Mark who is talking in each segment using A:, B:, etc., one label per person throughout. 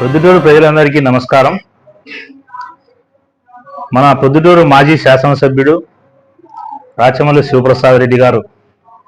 A: ప్రొద్దుటూరు ప్రజలందరికీ నమస్కారం. మన ప్రొద్దుటూరు మాజీ శాసనసభ్యుడు రాచమల్లి శివప్రసాద్ రెడ్డి గారు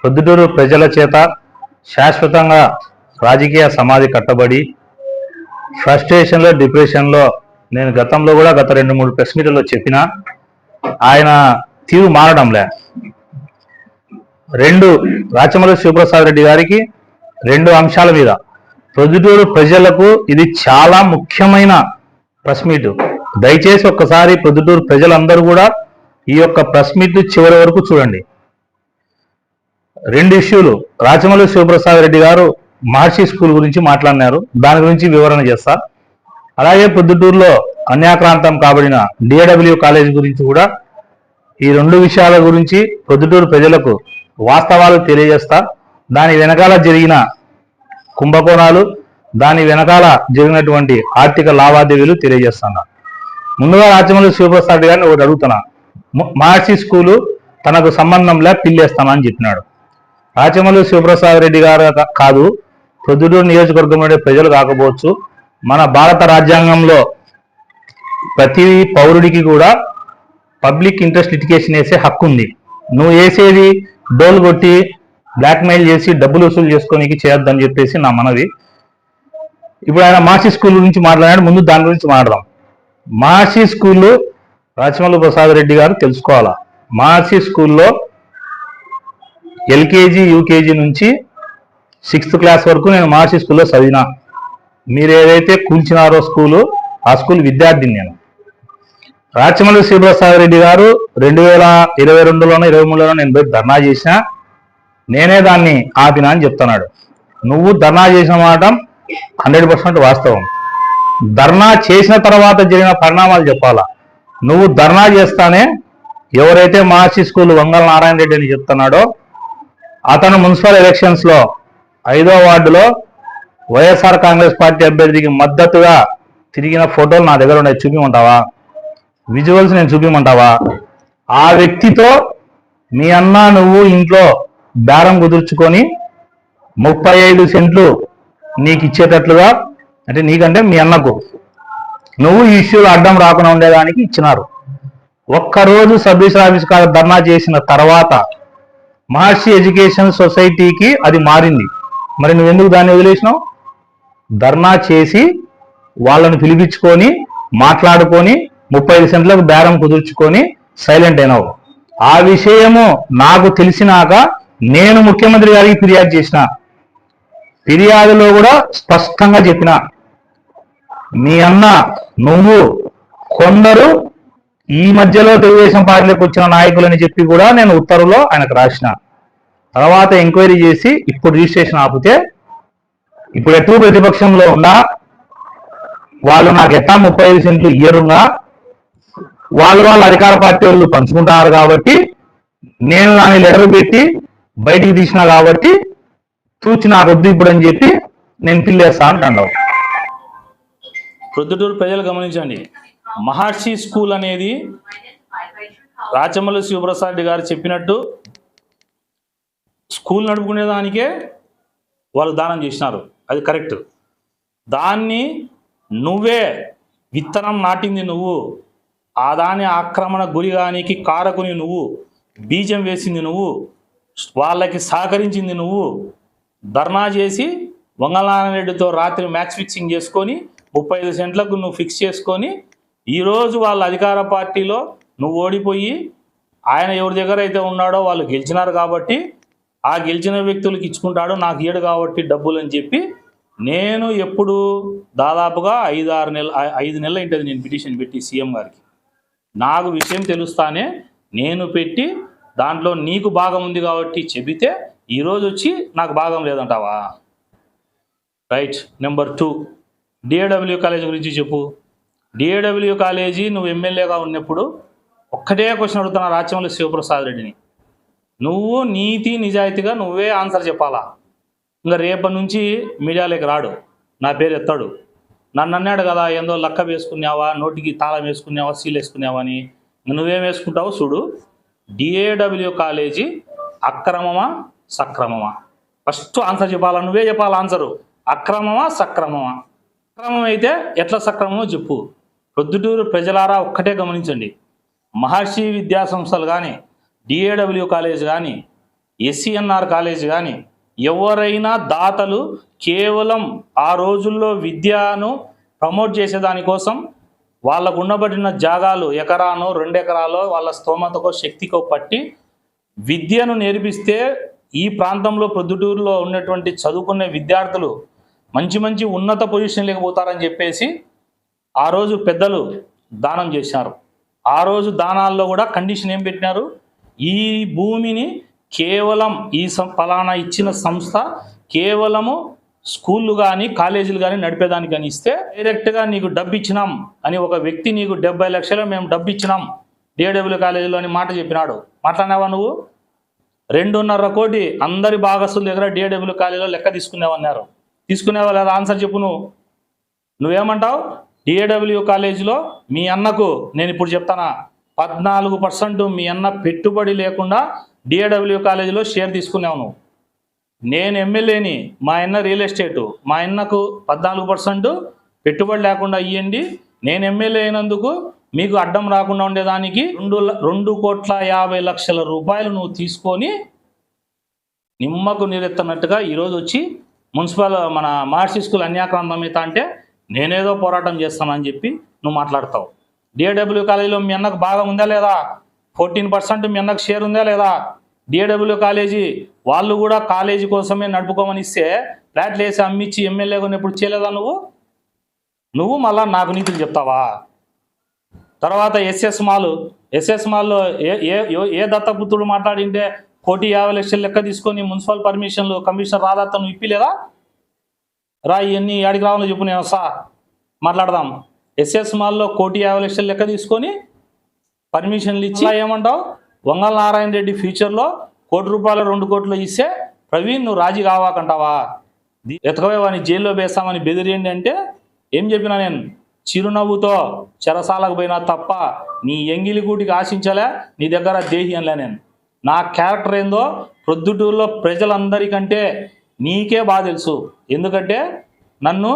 A: ప్రొద్దుటూరు ప్రజల చేత శాశ్వతంగా రాజకీయ సమాధి కట్టబడి ఫ్రస్ట్రేషన్లో డిప్రెషన్లో నేను గతంలో కూడా గత రెండు మూడు ప్రెస్ మీట్లలో చెప్పిన ఆయన తీరు మారడంలే. రెండు రాచమల్లి శివప్రసాద్ రెడ్డి గారికి రెండు అంశాల మీద ప్రొద్దుటూరు ప్రజలకు ఇది చాలా ముఖ్యమైన ప్రెస్ మీట్. దయచేసి ఒక్కసారి ప్రొద్దుటూరు ప్రజలందరూ కూడా ఈ యొక్క ప్రెస్ మీట్ చివరి వరకు చూడండి. రెండు ఇష్యూలు. రాచమల్లి శివప్రసాద్ రెడ్డి గారు మహర్షి స్కూల్ గురించి మాట్లాడినారు. దాని గురించి వివరణ చేస్తా. అలాగే పొద్దుటూరులో అన్యాక్రాంతం కాబడిన డిఏడబ్ల్యూ కాలేజ్ గురించి కూడా ఈ రెండు విషయాల గురించి పొద్దుటూరు ప్రజలకు వాస్తవాలు తెలియజేస్తా. దాని వెనకాల జరిగిన కుంభకోణాలు దాని వెనకాల జరిగినటువంటి ఆర్థిక లావాదేవీలు తెలియజేస్తున్నారు ముందుగా రాజమౌళి శివప్రసాద్ గారిని ఒకటి అడుగుతున్నా. మహర్షి స్కూలు తనకు సంబంధంలా పిల్లేస్తానని చెప్పినాడు. రాచమల్లి శివప్రసాద్ రెడ్డి గారు కాదు ప్రొద్దుటూరు నియోజకవర్గంలోని ప్రజలు కాకపోవచ్చు మన భారత రాజ్యాంగంలో ప్రతి పౌరుడికి కూడా పబ్లిక్ ఇంట్రెస్ట్ లిటికేషన్ వేసే హక్కు ఉంది. నువ్వు వేసేది డోల్ కొట్టి బ్లాక్మెయిల్ చేసి డబ్బులు వసూలు చేసుకోనికి చేయొద్దని చెప్పేసి నా మనవి. ఇప్పుడు ఆయన మహర్షి స్కూల్ గురించి మాట్లాడాడు ముందు దాని గురించి మాట్లాడదాం. మహర్షి స్కూల్లో రాచమల్లు ప్రసాద్ రెడ్డి గారు తెలుసుకోవాలా? మహర్షి స్కూల్లో ఎల్కేజీ యూకేజీ నుంచి సిక్స్త్ క్లాస్ వరకు నేను మహర్షి స్కూల్లో చదివినా. మీరు ఏదైతే కూల్చినారో స్కూలు ఆ స్కూల్ విద్యార్థిని నేను. రాచమల్లి శ్రీప్రసాద్ రెడ్డి గారు రెండు వేల ఇరవై రెండులోనో ఇరవై మూడులోనో నేను పోయి ధర్నా చేసిన. నేనే దాన్ని ఆపినా అని చెప్తున్నాడు. నువ్వు ధర్నా చేసిన మాట హండ్రెడ్ పర్సెంట్ వాస్తవం. ధర్నా చేసిన తర్వాత జరిగిన పరిణామాలు చెప్పాలా? నువ్వు ధర్నా చేస్తానే ఎవరైతే మహర్షి స్కూల్ వంగల నారాయణ రెడ్డి అని చెప్తున్నాడో అతను మున్సిపల్ ఎలక్షన్స్లో ఐదో వార్డులో వైఎస్ఆర్ కాంగ్రెస్ పార్టీ అభ్యర్థికి మద్దతుగా తిరిగిన ఫోటోలు నా దగ్గర ఉన్నాయి. చూపిమంటావా? విజువల్స్ నేను చూపిమంటావా? ఆ వ్యక్తితో మీ అన్న నువ్వు ఇంట్లో బేరం కుదుర్చుకొని ముప్పై ఐదు సెంట్లు నీకు ఇచ్చేటట్లుగా అంటే నీకంటే మీ అన్నకు. నువ్వు ఈ ఇష్యూలో అడ్డం రాకుండా ఉండేదానికి ఇచ్చినారు. ఒక్కరోజు సబ్ ఆఫీస్ కాడ ధర్నా చేసిన తర్వాత మహర్షి ఎడ్యుకేషన్ సొసైటీకి అది మారింది. మరి నువ్వు ఎందుకు దాన్ని వదిలేసినావు? ధర్నా చేసి వాళ్ళని పిలిపించుకొని మాట్లాడుకొని ముప్పై ఐదు సెంట్లకు బేరం కుదుర్చుకొని సైలెంట్ అయినావు. ఆ విషయము నాకు తెలిసినాక నేను ముఖ్యమంత్రి గారికి ఫిర్యాదు చేసిన ఫిర్యాదులో కూడా స్పష్టంగా చెప్పిన మీ అన్న నువ్వు కొందరు ఈ మధ్యలో తెలుగుదేశం పార్టీలోకి వచ్చిన నాయకులని చెప్పి కూడా నేను ఉత్తర్వులో ఆయనకు రాసిన. తర్వాత ఎంక్వైరీ చేసి ఇప్పుడు రిజిస్ట్రేషన్ ఆపితే ఇప్పుడు ఎటు ప్రతిపక్షంలో ఉన్నా వాళ్ళు నాకు ఎట్టా ముప్పై ఐదు సెంట్లు ఇయ్యరుగా వాళ్ళు వాళ్ళ అధికార పార్టీ వాళ్ళు పంచుకుంటున్నారు కాబట్టి నేను దాని లెటర్ పెట్టి బయటికి తీసిన కాబట్టి చూచిన నాకు ఇప్పుడు అని చెప్పి నేను పిల్లేస్తా అంటాడు
B: ప్రొద్దుటూరు ప్రజలు గమనించండి. మహర్షి స్కూల్ అనేది రాచమల్లి శివప్రసాద్ రెడ్డి గారు చెప్పినట్టు స్కూల్ నడుపుకునే దానికే వాళ్ళు దానం చేసినారు. అది కరెక్ట్. దాన్ని నువ్వే విత్తనం నాటింది నువ్వు. ఆ దాని ఆక్రమణ గురిగానికి కారకుని నువ్వు. బీజం వేసింది నువ్వు. వాళ్ళకి సహకరించింది నువ్వు. ధర్నా చేసి వంగనారాయణరెడ్డితో రాత్రి మ్యాచ్ ఫిక్సింగ్ చేసుకొని ముప్పై ఐదు సెంట్లకు నువ్వు ఫిక్స్ చేసుకొని ఈరోజు వాళ్ళ అధికార పార్టీలో నువ్వు ఓడిపోయి ఆయన ఎవరి దగ్గర అయితే ఉన్నాడో వాళ్ళు గెలిచినారు కాబట్టి ఆ గెలిచిన వ్యక్తులకు ఇచ్చుకుంటాడు నాకు ఇయ్యడు కాబట్టి డబ్బులు అని చెప్పి నేను ఎప్పుడు దాదాపుగా ఐదు ఆరు నెల ఐదు నెలలు ఉంటుంది నేను పిటిషన్ పెట్టి సీఎం గారికి. నాకు విషయం తెలుస్తానే నేను పెట్టి దాంట్లో నీకు భాగం ఉంది కాబట్టి చెబితే ఈరోజు వచ్చి నాకు భాగం లేదంటావా? Right number two DAW college గురించి చెప్పు. డిఏడబ్ల్యూ కాలేజీ నువ్వు ఎమ్మెల్యేగా ఉన్నప్పుడు ఒక్కటే క్వశ్చన్ అడుగుతున్నా రాజ్యంలో శివప్రసాద్ రెడ్డిని. నువ్వు నీతి నిజాయితీగా నువ్వే ఆన్సర్ చెప్పాలా? ఇంకా రేపటి నుంచి మీడియాలోకి రాడు. నా పేరు ఎత్తాడు. నన్ను అన్నాడు కదా ఏందో లక్క వేసుకున్నావా? నోటికి తాళం వేసుకున్నావా? సీల్ వేసుకున్నావా? అని. నువ్వేం వేసుకుంటావో చూడు. డిఏడబ్ల్యూ కాలేజీ అక్రమమా సక్రమమా? ఫస్ట్ ఆన్సర్ చెప్పాలా? నువ్వే చెప్పాలి ఆన్సరు అక్రమమా సక్రమమా? అక్రమం అయితే ఎట్లా సక్రమమో చెప్పు. ప్రొద్దుటూరు ప్రజలారా ఒక్కటే గమనించండి. మహర్షి విద్యా సంస్థలు కానీ డిఏడబ్ల్యూ కాలేజ్ కానీ ఎస్సీఎన్ఆర్ కాలేజ్ కానీ ఎవరైనా దాతలు కేవలం ఆ రోజుల్లో విద్యను ప్రమోట్ చేసేదానికోసం వాళ్ళకు ఉండబడిన జాగాలు ఎకరానో రెండు ఎకరాలో వాళ్ళ స్తోమతకో శక్తికో పట్టి విద్యను నేర్పిస్తే ఈ ప్రాంతంలో ప్రొద్దుటూరులో ఉన్నటువంటి చదువుకునే విద్యార్థులు మంచి మంచి ఉన్నత పొజిషన్లకు పోతారని చెప్పేసి ఆ రోజు పెద్దలు దానం చేశారు. ఆ రోజు దానాల్లో కూడా కండిషన్ ఏం పెట్టినారు? ఈ భూమిని కేవలం ఈ సం- ఫలానా ఇచ్చిన సంస్థ కేవలము స్కూళ్ళు కానీ కాలేజీలు కానీ నడిపేదానికి కానీ ఇస్తే డైరెక్ట్గా నీకు డబ్బు ఇచ్చినాం అని ఒక వ్యక్తి నీకు డెబ్బై లక్షలు మేము డబ్బు ఇచ్చినాం డిఏడబ్ల్యూ కాలేజీలో అని మాట చెప్పినాడు. మాట్లాడినావా నువ్వు? రెండున్నర కోటి అందరి భాగస్తుల దగ్గర డిఏడబ్ల్యూ కాలేజీలో లెక్క తీసుకునేవన్నారు తీసుకునేవా లేదా? ఆన్సర్ చెప్పు నువ్వు. నువ్వేమంటావు? డిఏడబ్ల్యూ కాలేజీలో మీ అన్నకు నేను ఇప్పుడు చెప్తానా పద్నాలుగు పర్సెంట్ మీ అన్న పెట్టుబడి లేకుండా డిఏడబ్ల్యూ కాలేజీలో షేర్ తీసుకున్నావు నువ్వు? నేను ఎమ్మెల్యేని మా అన్న రియల్ ఎస్టేటు మా అన్నకు పద్నాలుగు పర్సెంట్ పెట్టుబడి లేకుండా ఇవ్వండి నేను ఎమ్మెల్యే అయినందుకు మీకు అడ్డం రాకుండా ఉండేదానికి రెండు రెండు కోట్ల యాభై లక్షల రూపాయలు నువ్వు తీసుకొని నిమ్మకు నీరెత్తనట్టుగా ఈరోజు వచ్చి మున్సిపల్ మన మహర్షి స్కూల్ అన్యాక్రాంతమిత అంటే నేనేదో పోరాటం చేస్తానని చెప్పి నువ్వు మాట్లాడతావు. డిఏడబ్ల్యూ కాలేజీలో మీ అన్నకు భాగం ఉందా లేదా? ఫోర్టీన్ పర్సెంట్ మీ అన్నకు షేర్ ఉందా లేదా? డిఏడబ్ల్యూ కాలేజీ వాళ్ళు కూడా కాలేజీ కోసమే నడుపుకోమని ఇస్తే ఫ్లాట్లు వేసి అమ్మిచ్చి ఎమ్మెల్యే కొన్నప్పుడు చేయలేదా నువ్వు? నువ్వు మళ్ళా నాకు నీతులు చెప్తావా? తర్వాత ఎస్ఎస్ మాల్ ఎస్ఎస్ మాల్లో ఏ ఏ ఏ- దత్తపుత్రుడు మాట్లాడింటే కోటి యాభై లక్షలు లెక్క తీసుకొని మున్సిపల్ పర్మిషన్లు కమిషనర్ రాదత్త నువ్వు ఇప్పిలేదా? రా ఇవన్నీ ఏడికి రావాలో చెప్పు నేను వస్తా మాట్లాడదాం. ఎస్ఎస్ మాల్లో కోటి యాభై లక్షలు లెక్క తీసుకొని పర్మిషన్లు ఇచ్చి ఏమంటావు? వంగల నారాయణ రెడ్డి ఫ్యూచర్లో కోటి రూపాయలు రెండు కోట్లు ఇస్తే ప్రవీణ్ నువ్వు రాజీ కావాకంటావా? ఎతకవే వాడిని జైల్లో వేస్తామని బెదిరియండి అంటే ఏం చెప్పినా నేను? చిరునవ్వుతో చెరసాలకు పోయినా తప్ప నీ ఎంగిలి కూటికి ఆశించలే నీ దగ్గర దేహి అనలే నేను. నా క్యారెక్టర్ ఏందో ప్రొద్దుటూరులో ప్రజలందరికంటే నీకే బాగా తెలుసు. ఎందుకంటే నన్ను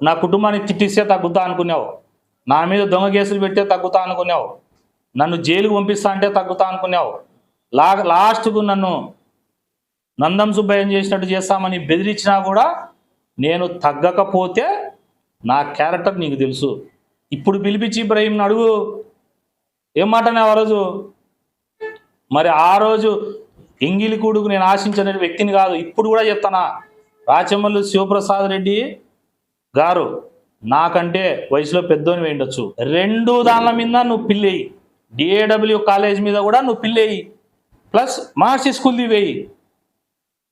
B: నా కుటుంబాన్ని తిట్టిస్తే తగ్గుతా అనుకున్నావు. నా మీద దొంగ కేసులు పెడితే తగ్గుతా అనుకున్నావు. నన్ను జైలుకు పంపిస్తా అంటే తగ్గుతా అనుకున్నావు. లా లాస్ట్కు నన్ను నందం సుబ్బయ్యం చేసినట్టు చేస్తామని బెదిరించినా కూడా నేను తగ్గకపోతే నా క్యారెక్టర్ నీకు తెలుసు. ఇప్పుడు పిలిపించి ఇబ్రహీంని అడుగు. ఏం మాటనే ఆ రోజు? మరి ఆ రోజు ఎంగిలి కూడుకు నేను ఆశించిన వ్యక్తిని కాదు ఇప్పుడు కూడా చెప్తానా? రాచమల్లు శివప్రసాద్ రెడ్డి గారు నాకంటే వయసులో పెద్దోని వేయండొచ్చు. రెండు దానిల మీద నువ్వు పిల్లి డిఏడబ్ల్యూ కాలేజ్ మీద కూడా నువ్వు పిల్లేయి ప్లస్ మహర్షి స్కూల్ది వేయి.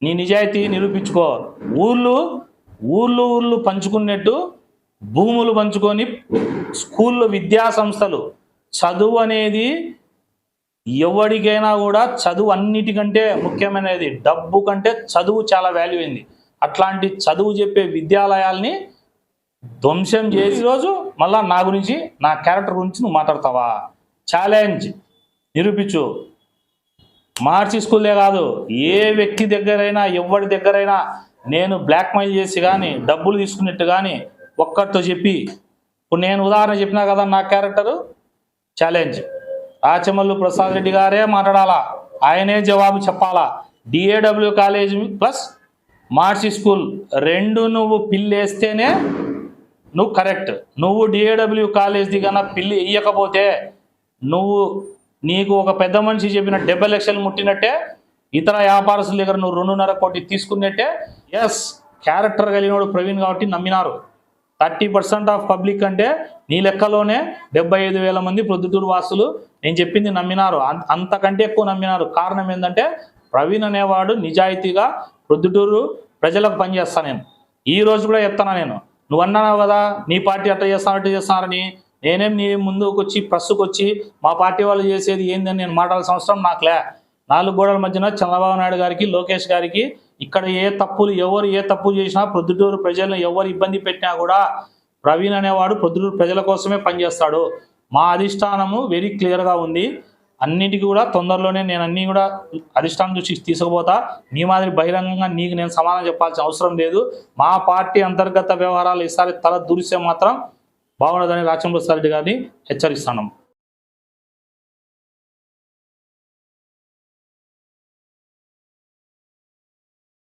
B: నీ నిజాయితీ నిరూపించుకో. ఊళ్ళు ఊళ్ళు ఊళ్ళు పంచుకున్నట్టు భూములు పంచుకొని స్కూల్లో విద్యా సంస్థలు. చదువు అనేది ఎవరికైనా కూడా చదువు అన్నిటికంటే ముఖ్యమైనది. డబ్బు కంటే చదువు చాలా వాల్యూ అయింది. అట్లాంటి చదువు చెప్పే విద్యాలయాల్ని ధ్వంసం చేసి రోజు మళ్ళా నా గురించి నా క్యారెక్టర్ గురించి నువ్వు మాట్లాడతావా? ఛాలెంజ్ నిరూపించు. మార్చి స్కూలే కాదు ఏ వ్యక్తి దగ్గరైనా ఎవరి దగ్గరైనా నేను బ్లాక్మెయిల్ చేసి కానీ డబ్బులు తీసుకున్నట్టు కానీ ఒక్కరితో చెప్పి ఇప్పుడు నేను ఉదాహరణ చెప్పినా కదా నా క్యారెక్టరు ఛాలెంజ్ రాచమల్లు ప్రసాద్ రెడ్డి గారే మాట్లాడాలా? ఆయనే జవాబు చెప్పాలా? డిఏడబ్ల్యూ కాలేజ్ ప్లస్ మార్చి స్కూల్ రెండు నువ్వు పిల్లేస్తేనే నువ్వు కరెక్ట్ నువ్వు డిఏడబ్ల్యూ కాలేజ్ది కన్నా పిల్లి ఇయ్యకపోతే నువ్వు నీకు ఒక పెద్ద మనిషి చెప్పిన డెబ్బై లక్షలు ముట్టినట్టే ఇతర వ్యాపారస్తుల దగ్గర నువ్వు రెండున్నర కోటి తీసుకున్నట్టే ఎస్ క్యారెక్టర్ కలిగినోడు ప్రవీణ్ కాబట్టి నమ్మినారు. థర్టీ పర్సెంట్ ఆఫ్ పబ్లిక్ అంటే నీ లెక్కలోనే డెబ్బై ఐదు వేల మంది ప్రొద్దుటూరు వాసులు నేను చెప్పింది నమ్మినారు. అంతకంటే ఎక్కువ నమ్మినారు. కారణం ఏంటంటే ప్రవీణ్ అనేవాడు నిజాయితీగా ప్రొద్దుటూరు ప్రజలకు పనిచేస్తాను నేను. ఈ రోజు కూడా చెప్తాను నేను? నువ్వు అన్నావు కదా నీ పార్టీ అట్ట చేస్తాను అట్లా చేస్తానని నేనేం నీ ముందుకు వచ్చి ప్రస్తుకు వచ్చి మా పార్టీ వాళ్ళు చేసేది ఏందని నేను మాట్లాడాల్సిన అవసరం నాకులే. నాలుగు గోడల మధ్యన చంద్రబాబు నాయుడు గారికి లోకేష్ గారికి ఇక్కడ ఏ తప్పులు ఎవరు ఏ తప్పు చేసినా ప్రొద్దుటూరు ప్రజలను ఎవరు ఇబ్బంది పెట్టినా కూడా ప్రవీణ్ అనేవాడు ప్రొద్దుటూరు ప్రజల కోసమే పనిచేస్తాడు. మా అధిష్టానము వెరీ క్లియర్గా ఉంది. అన్నిటికీ కూడా తొందరలోనే నేను అన్నీ కూడా అధిష్టానం చూసి తీసుకుపోతా. నీ మాదిరి బహిరంగంగా నీకు నేను సమాధానం చెప్పాల్సిన అవసరం లేదు. మా పార్టీ అంతర్గత వ్యవహారాలు ఈసారి తల దూరిస్తే మాత్రం బాగుండదని రాచంద్రసారెడ్డి గారిని హెచ్చరిస్తున్నాం.